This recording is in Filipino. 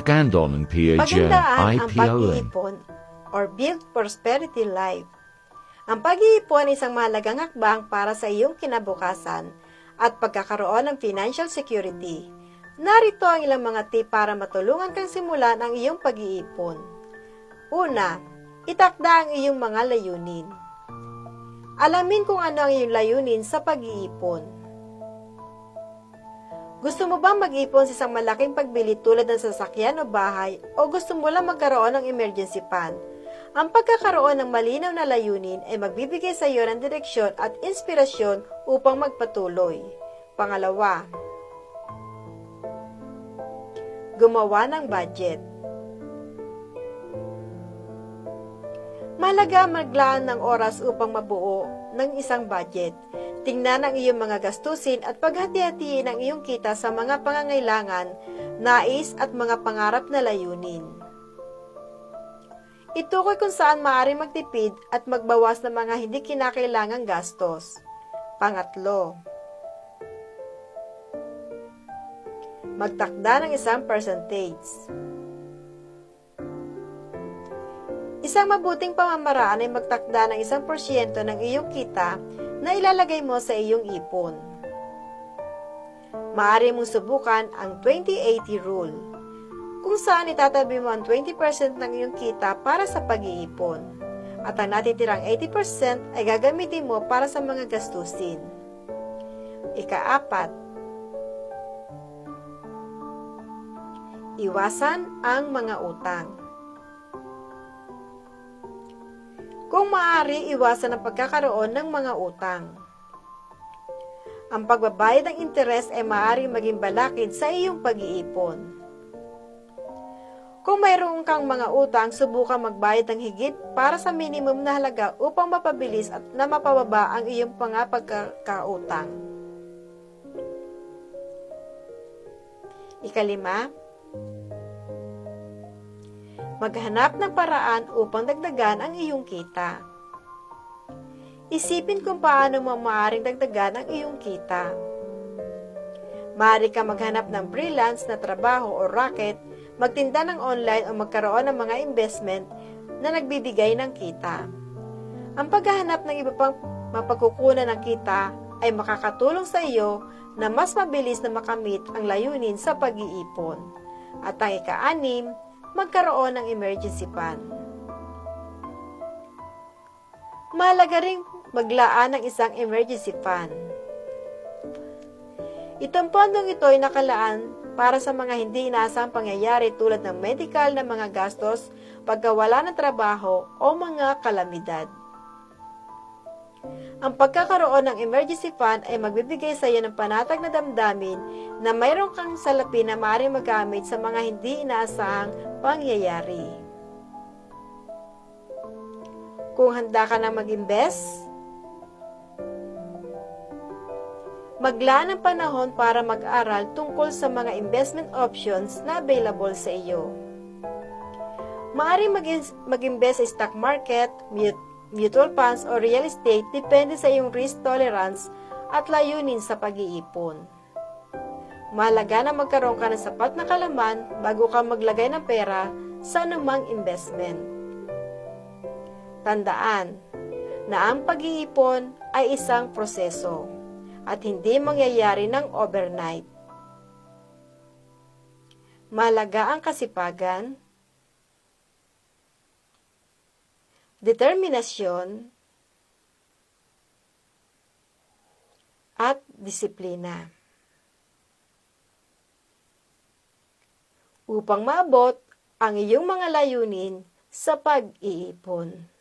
Magandang ng PAJ Pagandaan ang IPON. pag-iipon or Build Prosperity Life. Ang pag-iipon ay isang mahalagang hakbang para sa iyong kinabukasan at pagkakaroon ng financial security. Narito ang ilang mga tip para matulungan kang simulan ang iyong pag-iipon. Una, itakda ang iyong mga layunin. Alamin kung ano ang iyong layunin sa pag-iipon. Gusto mo bang mag-ipon sa isang malaking pagbili tulad ng sasakyan o bahay o gusto mo lang magkaroon ng emergency fund? Ang pagkakaroon ng malinaw na layunin ay magbibigay sa iyo ng direksyon at inspirasyon upang magpatuloy. Pangalawa, gumawa ng budget. Malaga maglaan ng oras upang mabuo ng isang budget. Tingnan ang iyong mga gastusin at paghati-hatiin ang iyong kita sa mga pangangailangan, nais at mga pangarap na layunin. Itukoy kung saan maaari magtipid at magbawas ng mga hindi kinakailangang gastos. Pangatlo, magtakda ng isang percentage. Isang mabuting pamamaraan ay magtakda ng isang porsyento ng iyong kita na ilalagay mo sa iyong ipon. Maaari mong subukan ang 20-80 rule, kung saan itatabi mo ang 20% ng iyong kita para sa pag-iipon, at ang natitirang 80% ay gagamitin mo para sa mga gastusin. Ikaapat, iwasan ang mga utang. Kung maaari, iwasan ang pagkakaroon ng mga utang. Ang pagbabayad ng interes ay maaari maging balakid sa iyong pag-iipon. Kung mayroon kang mga utang, subukan magbayad ng higit para sa minimum na halaga upang mapabilis at na mapababa ang iyong mga pagkakautang. Ikalima, maghanap ng paraan upang dagdagan ang iyong kita. Isipin kung paano mo maaaring dagdagan ang iyong kita. Maaari ka maghanap ng freelance na trabaho o racket, magtinda ng online o magkaroon ng mga investment na nagbibigay ng kita. Ang paghahanap ng iba pang mapagkukunan ng kita ay makakatulong sa iyo na mas mabilis na makamit ang layunin sa pag-iipon. At ang ika-anim, magkaroon ng emergency fund. Mahalaga rin maglaan ng isang emergency fund. Itong pondong ito ay nakalaan para sa mga hindi inaasang pangyayari tulad ng medical na mga gastos, pagkawala ng trabaho o mga kalamidad. Ang pagkakaroon ng emergency fund ay magbibigay sa iyo ng panatag na damdamin na mayroon kang salapin na maaaring magamit sa mga hindi inaasahang pangyayari. Kung handa ka na mag-invest, maglaan ng panahon para mag-aral tungkol sa mga investment options na available sa iyo. Maaari mag-invest sa stock market, mutual funds o real estate depende sa iyong risk tolerance at layunin sa pag-iipon. Mahalaga na magkaroon ka ng sapat na kalaman bago ka maglagay ng pera sa anumang investment. Tandaan na ang pag-iipon ay isang proseso at hindi mangyayari ng overnight. Mahalaga ang kasipagan, determinasyon, at disiplina. Upang maabot ang iyong mga layunin sa pag-iipon.